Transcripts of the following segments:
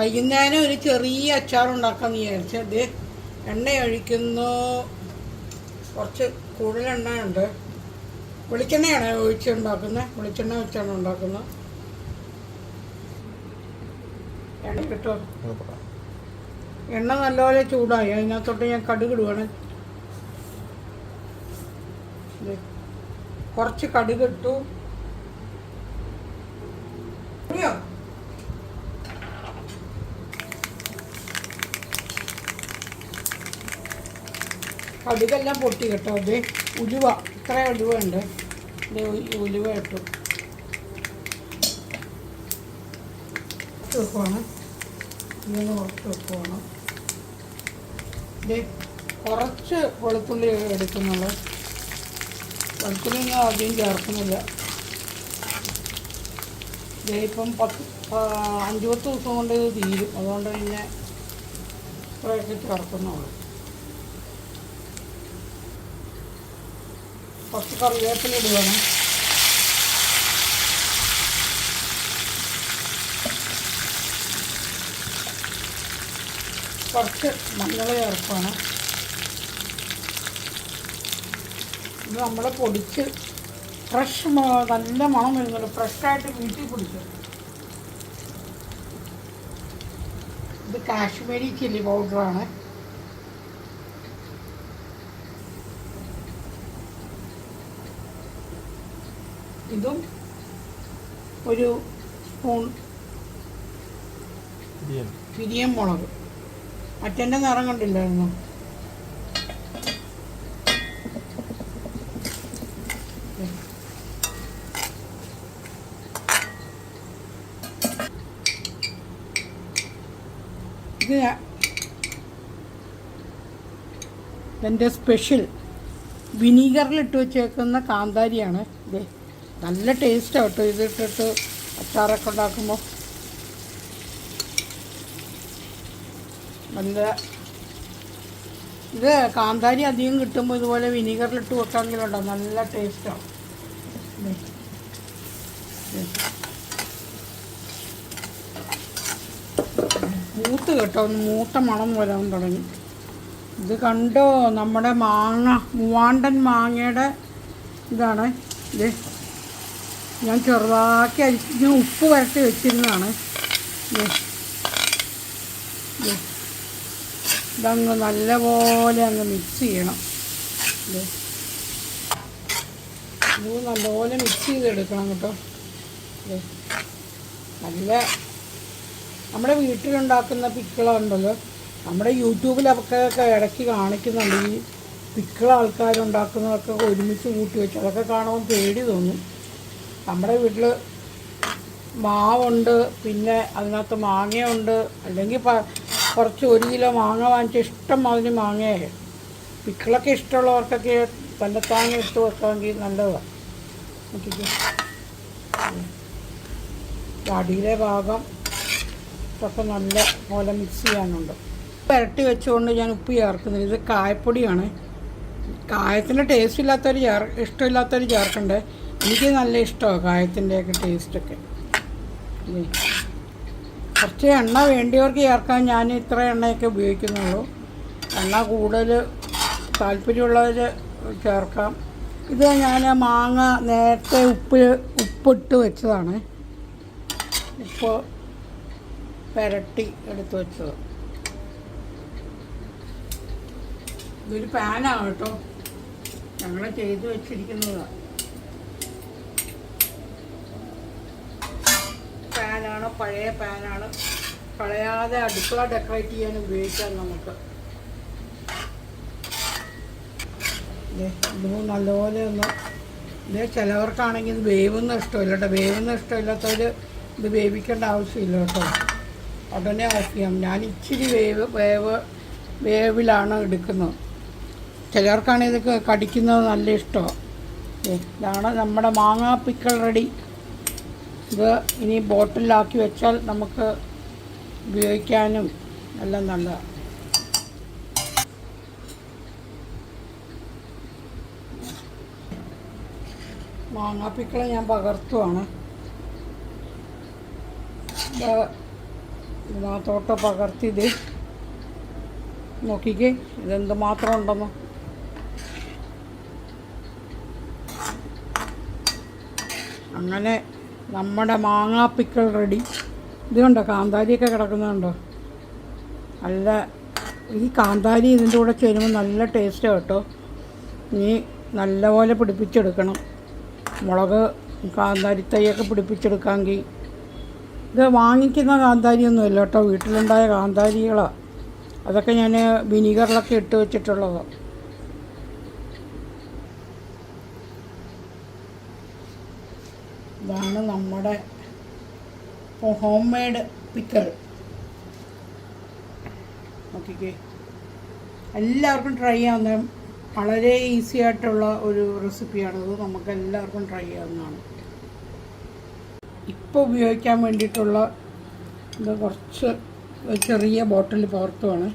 വൈകുന്നേരം ഒരു ചെറിയ അച്ചാർ ഉണ്ടാക്കാന്ന് വിചാരിച്ചത് എണ്ണ ഒഴിക്കുന്നു. കുറച്ച് കൂടുതൽ എണ്ണ ഉണ്ട് വെളിച്ചെണ്ണയാണ് ഒഴിച്ചുണ്ടാക്കുന്നത്. വെളിച്ചെണ്ണ വെച്ചാണ് ഉണ്ടാക്കുന്നത്. എണ്ണ കിട്ടോ? എണ്ണ നല്ലപോലെ ചൂടായി. അതിനകത്തോട്ട് ഞാൻ കടുക് ഇടുവാണ് ദേ, കുറച്ച് കടുക് ഇട്ടു അറിയോ കടുകെല്ലാം പൊട്ടി കേട്ടോ. അത് ഉലുവ. ഇത്ര ഉലുവ ഉണ്ട്. ഉലുവ ഇട്ടു. കുറച്ച് ഇങ്ങനെ കുറച്ച് വെക്കുവാണ്. ഇത് കുറച്ച് വെളുത്തുള്ളി എടുക്കുന്നുള്ളു. വെളുത്തുള്ളി ഞാൻ ആദ്യം ചേർക്കുന്നില്ല ഇപ്പം പത്ത് അഞ്ചു പത്ത് ദിവസം കൊണ്ട് ഇത് തീരും. അതുകൊണ്ട് പിന്നെ ഇത്രയൊക്കെ ചേർക്കുന്നുള്ളൂ. കുറച്ച് കറിവേപ്പില ഇടുകയാണ് കുറച്ച് മഞ്ഞൾ ചേർക്കുകയാണ്. ഇത് നമ്മൾ പൊടിച്ച് ഫ്രഷ് നല്ല മണം വരുന്നുണ്ട് ഫ്രഷായിട്ട് വീട്ടിൽ പൊടിക്കും. ഇത് കാശ്മീരി ചില്ലി പൗഡറാണ് ഇതും ഒരു സ്പൂൺ പിരിയം മുളക്. മറ്റന്റെ നിറം കണ്ടില്ലായിരുന്നു ഇത് എന്റെ സ്പെഷ്യൽ വിനീഗറിലിട്ട് വെച്ചേക്കുന്ന കാന്താരിയാണ് ഇതേ. നല്ല ടേസ്റ്റാണ് കേട്ടോ. ഇതിട്ടിട്ട് അച്ചാറൊക്കെ ഉണ്ടാക്കുമ്പോൾ നല്ല ഇത് കാന്താരി അധികം കിട്ടുമ്പോൾ ഇതുപോലെ വിനീഗറിലിട്ട് വെക്കാമെങ്കിലും ഉണ്ടോ നല്ല ടേസ്റ്റാണ് മൂത്ത് കേട്ടോ. ഒന്ന് മൂത്ത മണം വരാൻ തുടങ്ങി. ഇത് കണ്ടോ? നമ്മുടെ മാങ്ങ മൂവാണ്ടൻ മാങ്ങയുടെ ഇതാണ്. ഇത് ഞാൻ ചെറുതാക്കി അരിഞ്ഞ് ഉപ്പ് വരട്ടി വെച്ചിരുന്നതാണ്. ഇത് ഇത് ഇതങ്ങ് നല്ലപോലെ അങ്ങ് മിക്സ് ചെയ്യണം. ഇത് നല്ലപോലെ മിക്സ് ചെയ്തെടുക്കണം കേട്ടോ. നല്ല നമ്മുടെ വീട്ടിലുണ്ടാക്കുന്ന പിക്കിളുണ്ടല്ലോ നമ്മുടെ യൂട്യൂബിലൊക്കെ ഇടയ്ക്ക് കാണിക്കുന്നുണ്ട്. ഈ പിക്കിള ആൾക്കാരുണ്ടാക്കുന്നതൊക്കെ ഒരുമിച്ച് കൂട്ടി വെച്ച് അതൊക്കെ കാണുമ്പോൾ പേടി തോന്നും. നമ്മുടെ വീട്ടിൽ മാവുണ്ട് പിന്നെ അതിനകത്ത് മാങ്ങയുണ്ട്. അല്ലെങ്കിൽ കുറച്ച് ഒരു കിലോ മാങ്ങ വാങ്ങിച്ച ഇഷ്ടം അതിന് മാങ്ങയായി. പിക്കിളൊക്കെ ഇഷ്ടമുള്ളവർക്കൊക്കെ തന്നെത്താങ്ങ ഇട്ട് വെക്കാമെങ്കിൽ നല്ലതാണ് അടിയിലെ ഭാഗം ഒക്കെ നല്ല പോലെ മിക്സ് ചെയ്യാനുണ്ട്. പുരട്ടി വെച്ചുകൊണ്ട് ഞാൻ ഉപ്പ് ചേർക്കുന്നില്ല. ഇത് കായപ്പൊടിയാണ്. കായത്തിന്റെ ടേസ്റ്റ് ഇല്ലാത്തവർ ചേർ ഇഷ്ടമില്ലാത്തവർ ചേർക്കണ്ടേ? എനിക്ക് നല്ല ഇഷ്ടമാണ് കായത്തിന്റെയൊക്കെ ടേസ്റ്റൊക്കെ. കുറച്ച് എണ്ണ വേണ്ടിയവർക്ക് ചേർക്കാൻ ഞാൻ ഇത്ര എണ്ണയൊക്കെ ഉപയോഗിക്കുന്നുള്ളൂ. എണ്ണ കൂടുതൽ താല്പര്യമുള്ളവർ ചേർക്കാം. ഇത് ഞാൻ മാങ്ങ നേരത്തെ ഉപ്പ് ഉപ്പിട്ട് വെച്ചതാണ്. ഉപ്പ് പുരട്ടി എടുത്ത് വെച്ചത്. ഇതൊരു പാനാണ് കേട്ടോ? ഞങ്ങൾ ചെയ്തു വെച്ചിരിക്കുന്നതാണ് പാനാണ് പഴയ പാനാണ്. കളയാതെ അടുക്കള ഡെക്കറേറ്റ് ചെയ്യാൻ ഉപയോഗിക്കാം നമുക്ക്. നല്ലപോലെ ഒന്ന് ഇത് ചിലവർക്കാണെങ്കിൽ ഇത് വേവുന്ന ഇഷ്ടമില്ല കേട്ടോ. വേവുന്ന ഇഷ്ടമില്ലാത്തവർ ഇത് വേവിക്കേണ്ട ആവശ്യമില്ല കേട്ടോ. ഉടനെ ഓഫ് ചെയ്യാം. ഞാൻ ഇച്ചിരി വേവ് വേവ് വേവിലാണ് എടുക്കുന്നത്. ചിലർക്കാണെങ്കിൽ ഇതൊക്കെ കടിക്കുന്നത് നല്ല ഇഷ്ടമാണ് ഇതാണ് നമ്മുടെ മാങ്ങാ പിക്കൾ റെഡി. ഇത് ഇനി ബോട്ടിലാക്കി വെച്ചാൽ നമുക്ക് ഉപയോഗിക്കാനും എല്ലാം നല്ലതാണ് മാങ്ങാപ്പിക്കളെ ഞാൻ പകർത്തുവാണ്. ഇത് ഇതിനകത്തോട്ട് പകർത്തിയത് നോക്കിക്കേ ഇതെന്ത് മാത്രം ഉണ്ടെന്ന്. അങ്ങനെ നമ്മുടെ മാങ്ങാപ്പിക്കൽ റെഡി. ഇതുണ്ടോ? കാന്താരിയൊക്കെ കിടക്കുന്നുണ്ടോ? നല്ല ഈ കാന്താരി ഇതിന്റെ കൂടെ ചേരുമ്പോൾ നല്ല ടേസ്റ്റ് കേട്ടോ. ഇനി നല്ലപോലെ പിടിപ്പിച്ചെടുക്കണം. മുളക് കാന്താരി തൈയൊക്കെ പിടിപ്പിച്ചെടുക്കാമെങ്കിൽ ഇത് വാങ്ങിക്കുന്ന കാന്താരിയൊന്നുമില്ല കേട്ടോ. വീട്ടിലുണ്ടായ കാന്താരികളാണ് അതൊക്കെ ഞാൻ വിനീഗറിലൊക്കെ ഇട്ട് വെച്ചിട്ടുള്ളതാണ് ഇതാണ് നമ്മുടെ ഹോം മെയ്ഡ് പിക്കൽ നോക്കിക്കേ. എല്ലാവർക്കും ട്രൈ ചെയ്യാവുന്ന വളരെ ഈസി ആയിട്ടുള്ള ഒരു റെസിപ്പിയാണത് നമുക്ക് എല്ലാവർക്കും ട്രൈ ചെയ്യാവുന്നതാണ്. ഇപ്പോൾ ഉപയോഗിക്കാൻ വേണ്ടിയിട്ടുള്ള ഇത് കുറച്ച് ചെറിയ ബോട്ടിൽ പകർത്തുവാണ്.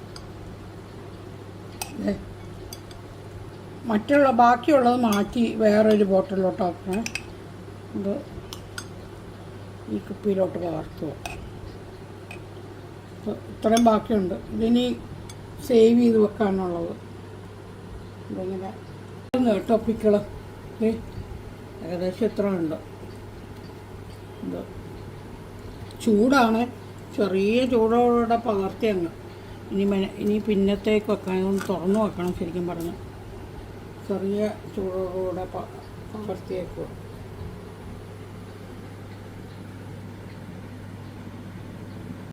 മറ്റുള്ള ബാക്കിയുള്ളത് മാറ്റി വേറൊരു ബോട്ടിലോട്ട് ആക്കണേ. ഇത് ഈ കുപ്പിയിലോട്ട് പകർത്തുക ഇത്രയും ബാക്കിയുണ്ട്. ഇതിനി സേവ് ചെയ്ത് വെക്കാനുള്ളത്. ഇതിങ്ങനെ കേട്ടോ പിക്കൾ ഏകദേശം ഇത്ര ഉണ്ട്. ഇത് ചൂടാണ്. ചെറിയ ചൂടോടെ പകർത്തി അങ്ങ്. ഇനി ഇനി പിന്നത്തേക്ക് വെക്കാൻ തുറന്നു വെക്കണം ശരിക്കും പറഞ്ഞു. ചെറിയ ചൂടോടെ പ- പകർത്തി വെക്കുക